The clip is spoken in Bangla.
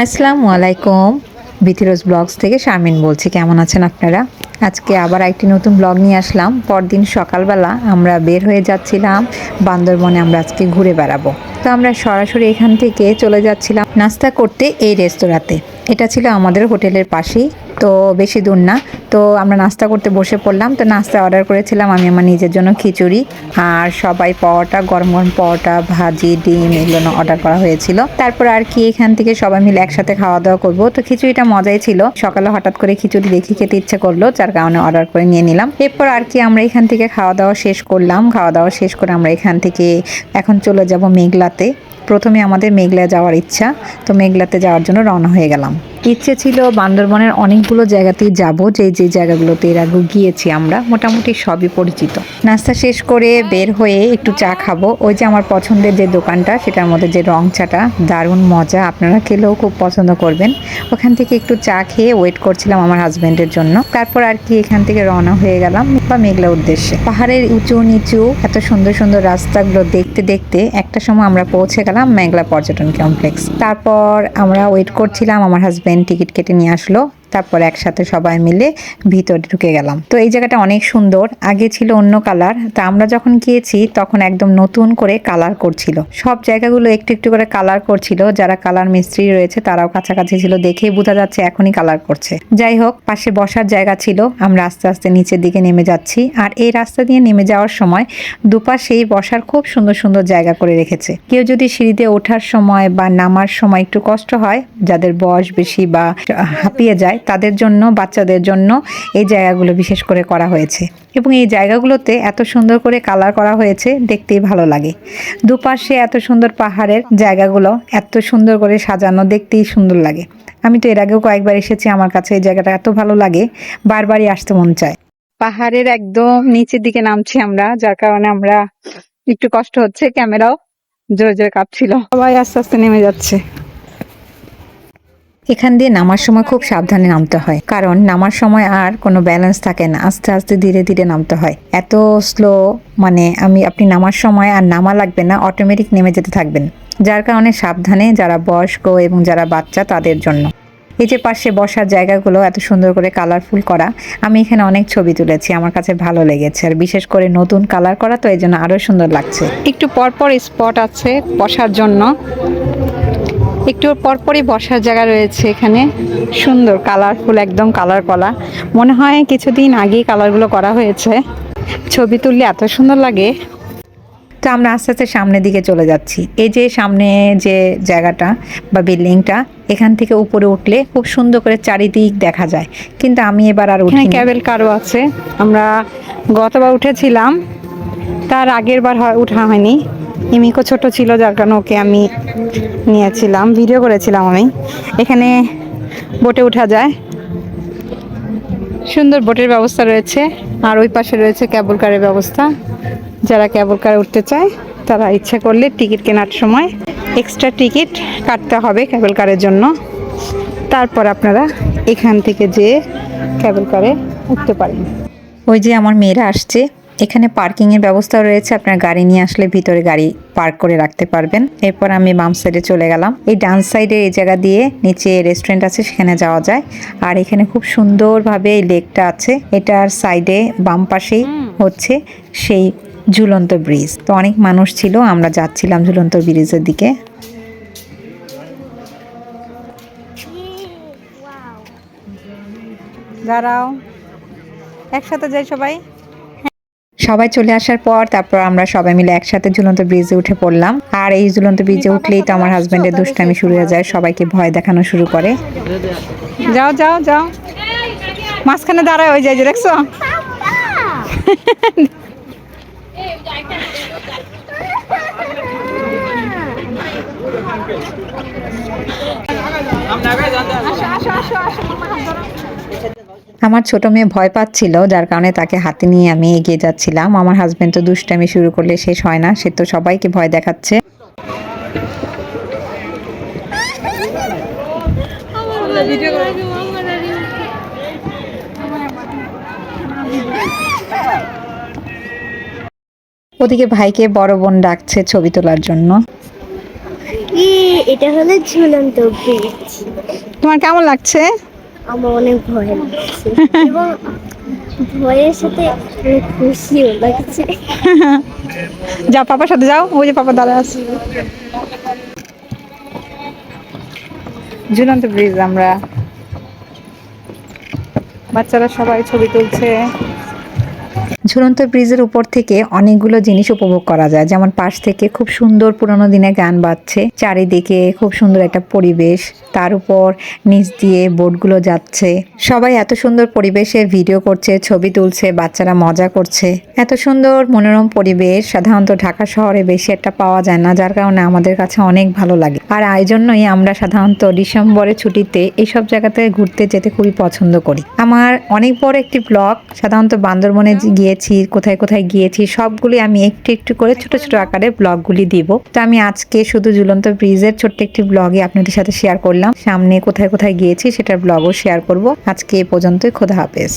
আসসালামু আলাইকুম। বিথিরোজ ব্লগস থেকে শারমিন বলছি। কেমন আছেন আপনারা? আজকে আবার একটি নতুন ব্লগ নিয়ে আসলাম। পরদিন সকালবেলা আমরা বের হয়ে যাচ্ছিলাম। বান্দরবনে আমরা আজকে ঘুরে বেড়াবো। তো আমরা সরাসরি এখান থেকে চলে যাচ্ছিলাম নাস্তা করতে এই রেস্তোরাঁতে। এটা ছিল আমাদের হোটেলের পাশেই, তো বেশি দূর না। তো আমরা নাস্তা করতে বসে পড়লাম, তো নাস্তা অর্ডার করেছিলাম আমি আমার নিজের জন্য খিচুড়ি আর সবাই পরোটা, গরম গরম পরোটা, ভাজি, ডিম এগুলো অর্ডার করা হয়েছিল। তারপর আর কি এখান থেকে সবাই মিলে একসাথে খাওয়া দাওয়া করব। তো খিচুড়িটা মজাই ছিল। সকালে হঠাৎ করে খিচুড়ি দেখি খেতে ইচ্ছে করল, যার কারণে অর্ডার করে নিয়ে নিলাম। এরপর আর কি আমরা এখান থেকে খাওয়া দাওয়া শেষ করলাম। খাওয়া দাওয়া শেষ করে আমরা এখান থেকে এখন চলে যাব মেঘলাতে। প্রথমে আমাদের মেঘলা যাওয়ার ইচ্ছা তো মেঘলাতে যাওয়ার জন্য রওনা হয়ে গেলাম। ইচ্ছে ছিল বান্দরবনের অনেকগুলো জায়গাতেই যাব, যে যে জায়গাগুলোতে এর আগে গিয়েছি আমরা, মোটামুটি সবই পরিচিত। নাস্তা শেষ করে বের হয়ে একটু চা খাব। ওই যে আমার পছন্দের যে দোকানটা, সেটার মধ্যে যে রং চাটা, দারুণ মজা, আপনারা খেলেও খুব পছন্দ করবেন। ওখান থেকে একটু চা খেয়ে ওয়েট করছিলাম আমার হাজবেন্ডের জন্য। তারপর আর কি এখান থেকে রওনা হয়ে গেলাম, বা মেঘলা উদ্দেশ্যে। পাহাড়ের উঁচু নিচু, এত সুন্দর সুন্দর রাস্তাগুলো দেখতে দেখতে একটা সময় আমরা পৌঁছে গেলাম মেঘলা পর্যটন কমপ্লেক্স। তারপর আমরা ওয়েট করছিলাম আমার হাজবেন্ড টিকিট কেটে নিয়ে আসলো। তারপর একসাথে সবাই মিলে ভিতরে ঢুকে গেলাম। তো এই জায়গাটা অনেক সুন্দর, আগে ছিল অন্য কালার, তা আমরা যখন গিয়েছি তখন একদম নতুন করে কালার করছিল। সব জায়গাগুলো একটু একটু করে কালার করছিল, যারা কালার মিস্ত্রি রয়েছে তারাও কাছাকাছি ছিল দেখেই বোঝা যাচ্ছে এখনই কালার করছে। যাই হোক, পাশে বসার জায়গা ছিল, আমরা আস্তে আস্তে নিচের দিকে নেমে যাচ্ছি, আর এই রাস্তা দিয়ে নেমে যাওয়ার সময় দুপাশেই বসার খুব সুন্দর সুন্দর জায়গা করে রেখেছে। কেউ যদি সিঁড়িতে ওঠার সময় বা নামার সময় একটু কষ্ট হয়, যাদের বয়স বেশি বা হাঁপিয়ে যায় তাদের জন্য, বাচ্চাদের জন্য এই জায়গাগুলো বিশেষ করে করা হয়েছে। এবং এই জায়গাগুলোতে এত সুন্দর করে কালার করা হয়েছে, দেখতেই ভালো লাগে। দুপাশে এত সুন্দর পাহাড়ের জায়গাগুলো, এত সুন্দর করে সাজানো, দেখতেই সুন্দর লাগে। আমি তো এর আগেও কয়েকবার এসেছি, আমার কাছে এই জায়গাটা এত ভালো লাগে, বারবারই আসতে মন চায়। পাহাড়ের একদম নিচের দিকে নামছি আমরা, যার কারণে আমরা একটু কষ্ট হচ্ছে, ক্যামেরাও জোরে জোরে কাঁপছিল। সবাই আস্তে আস্তে নেমে যাচ্ছে। এখান দিয়ে নামার সময় খুব সাবধানে নামতে হয়। কারণ নামার সময় আর কোনো ব্যালেন্স থাকে না। আস্তে আস্তে ধীরে ধীরে নামতে হয়। এত স্লো মানে আমি, আপনি নামার সময় আর নামা লাগবে না অটোমেটিক নেমে যেতে থাকবেন। যার কারণে সাবধানে যারা বয়স্ক এবং যারা বাচ্চা তাদের জন্য। এই যে পাশে বসার জায়গাগুলো এত সুন্দর করে কালারফুল করা, আমি এখানে অনেক ছবি তুলেছি। আমার কাছে ভালো লেগেছে। আর বিশেষ করে নতুন কালার করা তো এই জন্য আরও সুন্দর লাগছে। একটু পরপর স্পট আছে বসার জন্য। একটু পরপরই বসার জায়গা রয়েছে এখানে। সুন্দর কালারফুল একদম কালার কলা। মনে হয় কিছুদিন আগেই কালারগুলো করা হয়েছে। ছবি তুললে এত সুন্দর লাগে। তো আমরা আস্তে আস্তে সামনের দিকে চলে যাচ্ছি। এই যে সামনে যে জায়গাটা বা বিল্ডিংটা এখান থেকে উপরে উঠলে খুব সুন্দর করে চারিদিক দেখা যায়। কিন্তু আমি এবার আর উঠি ক্যাবেল কারও আছে। আমরা গতবার উঠেছিলাম। তার আগের বার হয় উঠা হয়নি। ইমিকো ছোট ছিল, যার কারণে ওকে আমি নিয়েছিলাম ভিডিও করেছিলাম আমি। এখানে বোটে উঠা যায়। সুন্দর বোটের ব্যবস্থা রয়েছে, আর ওই পাশে রয়েছে ক্যাবল কারের ব্যবস্থা। যারা ক্যাবল কারে উঠতে চায়, তারা ইচ্ছা করলে টিকিট কেনার সময় এক্সট্রা টিকিট কাটতে হবে ক্যাবল কারের জন্য। তারপর আপনারা এখান থেকে যেয়ে ক্যাবল কারে উঠতে পারেন। ওই যে আমার মেয়েরা আসছে এখানে পার্কিং এর ব্যবস্থা রয়েছে। আপনার গাড়ি নিয়ে আসলে ভিতরে গাড়ি পার্ক করে রাখতে পারবেন। এরপর আমি বাম সাইডে চলে গেলাম। এই ডান সাইডে এই জায়গা দিয়ে নিচে রেস্টুরেন্ট আছে সেখানে যাওয়া যায়। আর এখানে খুব সুন্দরভাবে এই লেকটা আছে। এটার সাইডে বাম পাশেই হচ্ছে সেই ঝুলন্ত ব্রিজ তো অনেক মানুষ ছিল আমরা যাচ্ছিলাম ঝুলন্ত ব্রিজের দিকে। দাঁড়াও। একসাথে যাই সবাই। সবাই চলে আসার পর তারপর আমরা সবাই মিলে একসাথে ঝুলন্ত ব্রিজে উঠে পড়লাম। আর এই ঝুলন্ত ব্রিজে উঠলেই তো আমার হাজবেন্ডের দুষ্টামি শুরু হয়ে যায় সবাইকে ভয় দেখানো শুরু করে। যাও যাও যাও। মাঝখানে দাঁড়ায় ওই যায় যে দেখছ? আমার ছোট মেয়ে ভয় পাচ্ছিল যার কারণে তাকে হাতে নিয়ে আমি এগিয়ে যাচ্ছিলাম। আমার হাজবেন্ড তো দুষ্টামি শুরু করলে শেষ হয় না সে তো সবাইকে ভয় দেখাচ্ছে। ওদিকে ভাইকে বড় বোন ডাকছে ছবি তোলার জন্য। এটা হলো ঝুলন্ত ব্রিজ। তোমার কেমন লাগছে? আমার অনেক ভয় লাগছে। এবং ভয়ের সাথে খুশিও লাগছে। যাও, পাপার সাথে যাও। ওই যে পাপা দাঁড়া আছে। ঝুলন্ত ব্রিজ আমরা। বাচ্চারা সবাই ছবি তুলছে। ঝুলন্ত ব্রিজের উপর থেকে অনেকগুলো জিনিস উপভোগ করা যায়। যেমন পাশ থেকে খুব সুন্দর পুরোনো দিনে গান বাজছে। চারিদিকে খুব সুন্দর একটা পরিবেশ। তার উপর নিচ দিয়ে বোটগুলো যাচ্ছে। সবাই এত সুন্দর পরিবেশে ভিডিও করছে, ছবি তুলছে, বাচ্চারা মজা করছে। এত সুন্দর মনোরম পরিবেশ। সাধারণত ঢাকা শহরে বেশি একটা পাওয়া যায় না, যার কারণে আমাদের কাছে অনেক ভালো লাগে। আর এই জন্যই আমরা সাধারণত ডিসেম্বরের ছুটিতে এইসব জায়গাতে ঘুরতে যেতে খুবই পছন্দ করি। আমার অনেক বড় একটি ব্লগ সাধারণত বান্দরবনে যে গিয়েছি, কোথায় কোথায় গিয়েছি, সবগুলি আমি একটু একটু করে ছোট ছোট আকারে ব্লগগুলি দিব। তো আমি আজকে শুধু ঝুলন্ত ব্রিজের ছোট্ট একটি ব্লগে আপনাদের সাথে শেয়ার করলাম। সামনে কোথায় কোথায় গিয়েছি, সেটার ব্লগও শেয়ার করব। আজকে এ পর্যন্তই, খোদা হাফেজ।